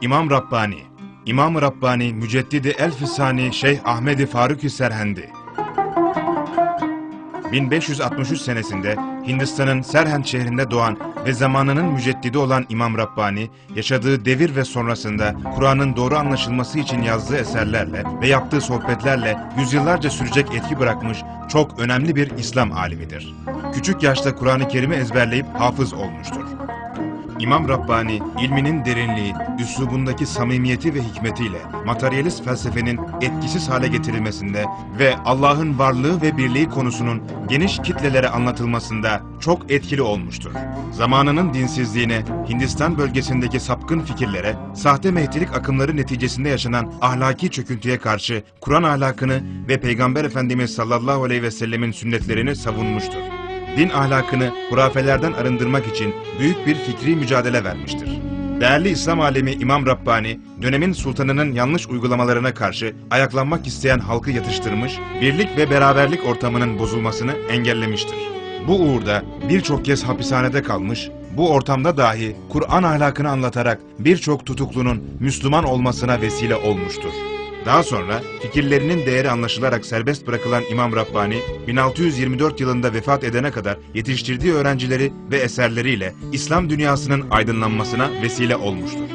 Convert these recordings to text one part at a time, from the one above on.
İmam Rabbani İmam-ı Rabbani Müceddidi Elfisani Şeyh Ahmedi Faruk Serhendi 1563 senesinde Hindistan'ın Serhend şehrinde doğan ve zamanının müceddidi olan İmam Rabbani, yaşadığı devir ve sonrasında Kur'an'ın doğru anlaşılması için yazdığı eserlerle ve yaptığı sohbetlerle yüzyıllarca sürecek etki bırakmış çok önemli bir İslam alimidir. Küçük yaşta Kur'an-ı Kerim'i ezberleyip hafız olmuştur. İmam Rabbani, ilminin derinliği, üslubundaki samimiyeti ve hikmetiyle materyalist felsefenin etkisiz hale getirilmesinde ve Allah'ın varlığı ve birliği konusunun geniş kitlelere anlatılmasında çok etkili olmuştur. Zamanının dinsizliğine, Hindistan bölgesindeki sapkın fikirlere, sahte mehdilik akımları neticesinde yaşanan ahlaki çöküntüye karşı Kur'an ahlakını ve Peygamber Efendimiz sallallahu aleyhi ve sellemin sünnetlerini savunmuştur din ahlakını hurafelerden arındırmak için büyük bir fikri mücadele vermiştir. Değerli İslam alemi İmam Rabbani, dönemin sultanının yanlış uygulamalarına karşı ayaklanmak isteyen halkı yatıştırmış, birlik ve beraberlik ortamının bozulmasını engellemiştir. Bu uğurda birçok kez hapishanede kalmış, bu ortamda dahi Kur'an ahlakını anlatarak birçok tutuklunun Müslüman olmasına vesile olmuştur. Daha sonra fikirlerinin değeri anlaşılarak serbest bırakılan İmam Rabbani, 1624 yılında vefat edene kadar yetiştirdiği öğrencileri ve eserleriyle İslam dünyasının aydınlanmasına vesile olmuştur.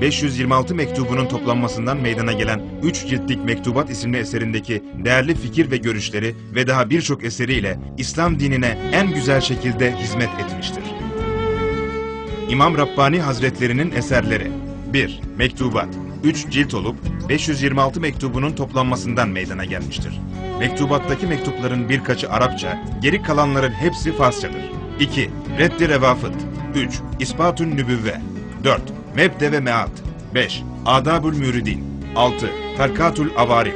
526 mektubunun toplanmasından meydana gelen 3 ciltlik Mektubat isimli eserindeki değerli fikir ve görüşleri ve daha birçok eseriyle İslam dinine en güzel şekilde hizmet etmiştir. İmam Rabbani Hazretlerinin eserleri 1. Mektubat 3 cilt olup 526 mektubunun toplanmasından meydana gelmiştir. Mektubattaki mektupların birkaçı Arapça, geri kalanların hepsi Farsçadır. 2. Reddi Revafıt 3. İspatun Nübüvve 4. Mebde ve Meat 5. Adabül Müridin 6. Tarkatul Avarif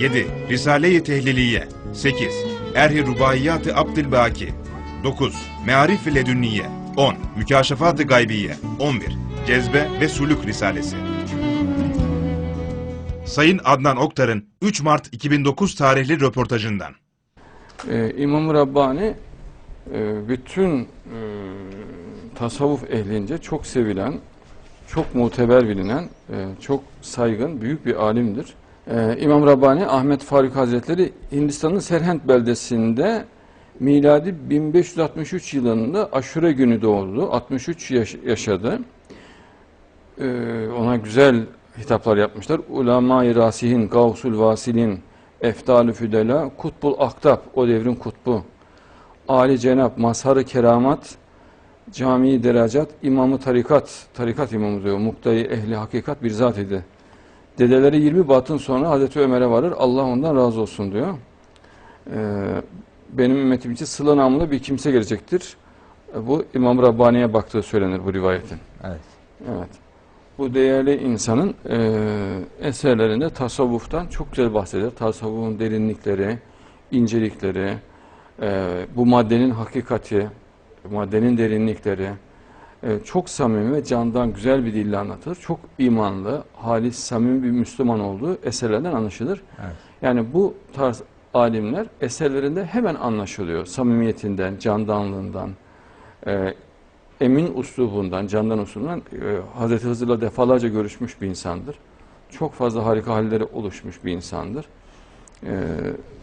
7. Risale-i Tehliliye 8. Erhi Rubaiyat-ı Abdülbaki 9. Mearif-i Ledünniye 10. Mükaşefat-ı Gaybiye 11. Cezbe ve Suluk Risalesi Sayın Adnan Oktar'ın 3 Mart 2009 tarihli röportajından. Ee, İmam-ı Rabbani e, bütün e, tasavvuf ehlince çok sevilen, çok muteber bilinen, e, çok saygın, büyük bir alimdir. İmam Rabbani Ahmet Faruk Hazretleri Hindistan'ın Serhend beldesinde miladi 1563 yılında Aşure günü doğdu. 63 yaş- yaşadı. E, ona güzel hitaplar yapmışlar. Ulema-i Rasihin, Gavsul Vasilin, Efdalü Füdela, Kutbul Aktab, o devrin kutbu. Ali Cenap, Mazhar-ı Keramat, Cami-i Deracat, İmamı Tarikat, Tarikat imamı diyor, Muktayı Ehli Hakikat bir zat idi. Dedeleri 20 batın sonra Hazreti Ömer'e varır, Allah ondan razı olsun diyor. Ee, benim ümmetim için sıla namlı bir kimse gelecektir. Bu İmam Rabbani'ye baktığı söylenir bu rivayetin. Evet. Evet. Bu değerli insanın e, eserlerinde tasavvuftan çok güzel bahseder. Tasavvufun derinlikleri, incelikleri, e, bu maddenin hakikati, maddenin derinlikleri e, çok samimi ve candan güzel bir dille anlatılır. Çok imanlı, halis, samimi bir Müslüman olduğu eserlerden anlaşılır. Evet. Yani bu tarz alimler eserlerinde hemen anlaşılıyor. Samimiyetinden, candanlığından, e, emin uslubundan, candan uslubundan e, Hazreti Hızır'la defalarca görüşmüş bir insandır. Çok fazla harika halleri oluşmuş bir insandır. E,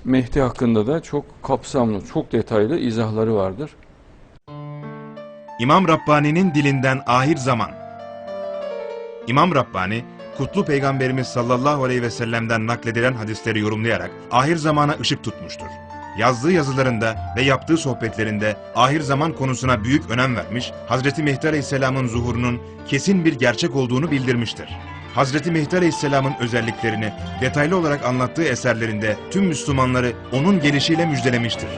Mehdi hakkında da çok kapsamlı, çok detaylı izahları vardır. İmam Rabbani'nin dilinden ahir zaman. İmam Rabbani, kutlu peygamberimiz sallallahu aleyhi ve sellem'den nakledilen hadisleri yorumlayarak ahir zamana ışık tutmuştur. Yazdığı yazılarında ve yaptığı sohbetlerinde ahir zaman konusuna büyük önem vermiş, Hazreti Mehdi Aleyhisselam'ın zuhurunun kesin bir gerçek olduğunu bildirmiştir. Hazreti Mehdi Aleyhisselam'ın özelliklerini detaylı olarak anlattığı eserlerinde tüm Müslümanları onun gelişiyle müjdelemiştir.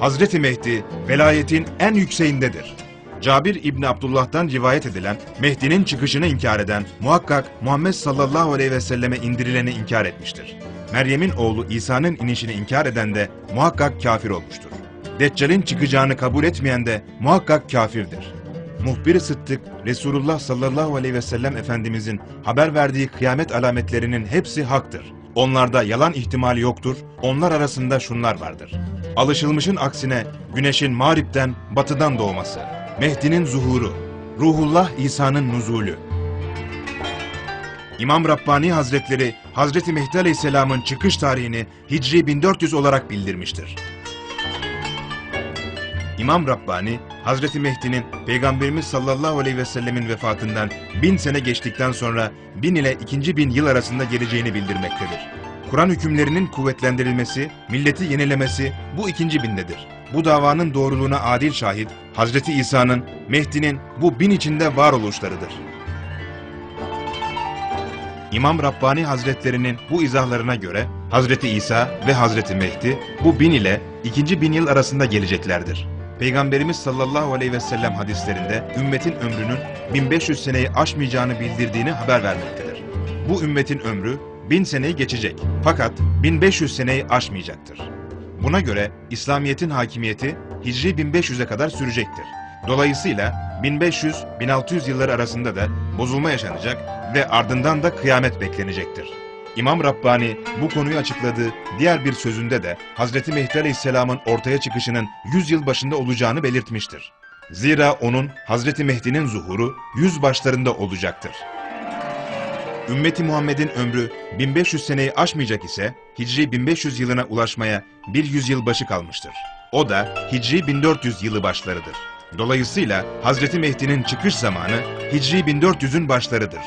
Hazreti Mehdi velayetin en yükseğindedir. Cabir İbni Abdullah'tan rivayet edilen Mehdi'nin çıkışını inkar eden muhakkak Muhammed sallallahu aleyhi ve selleme indirileni inkar etmiştir. Meryem'in oğlu İsa'nın inişini inkar eden de muhakkak kafir olmuştur. Deccal'in çıkacağını kabul etmeyen de muhakkak kafirdir. Muhbir-i Sıddık Resulullah sallallahu aleyhi ve sellem Efendimizin haber verdiği kıyamet alametlerinin hepsi haktır. Onlarda yalan ihtimali yoktur, onlar arasında şunlar vardır. Alışılmışın aksine güneşin mağripten, batıdan doğması, Mehdi'nin zuhuru, Ruhullah İsa'nın nuzulü. İmam Rabbani Hazretleri Hazreti Mehdi Aleyhisselam'ın çıkış tarihini Hicri 1400 olarak bildirmiştir. İmam Rabbani, Hazreti Mehdi'nin Peygamberimiz sallallahu aleyhi ve sellemin vefatından bin sene geçtikten sonra bin ile ikinci bin yıl arasında geleceğini bildirmektedir. Kur'an hükümlerinin kuvvetlendirilmesi, milleti yenilemesi bu ikinci bindedir. Bu davanın doğruluğuna adil şahit, Hazreti İsa'nın, Mehdi'nin bu bin içinde varoluşlarıdır. İmam Rabbani Hazretlerinin bu izahlarına göre Hazreti İsa ve Hazreti Mehdi bu bin ile ikinci bin yıl arasında geleceklerdir. Peygamberimiz sallallahu aleyhi ve sellem hadislerinde ümmetin ömrünün 1500 seneyi aşmayacağını bildirdiğini haber vermektedir. Bu ümmetin ömrü bin seneyi geçecek fakat 1500 seneyi aşmayacaktır. Buna göre İslamiyet'in hakimiyeti Hicri 1500'e kadar sürecektir. Dolayısıyla 1500-1600 yılları arasında da bozulma yaşanacak ve ardından da kıyamet beklenecektir. İmam Rabbani bu konuyu açıkladığı diğer bir sözünde de Hazreti Mehdi Aleyhisselam'ın ortaya çıkışının 100 yıl başında olacağını belirtmiştir. Zira onun Hazreti Mehdi'nin zuhuru 100 başlarında olacaktır. Ümmeti Muhammed'in ömrü 1500 seneyi aşmayacak ise Hicri 1500 yılına ulaşmaya bir yüzyıl başı kalmıştır. O da Hicri 1400 yılı başlarıdır. Dolayısıyla Hazreti Mehdi'nin çıkış zamanı Hicri 1400'ün başlarıdır.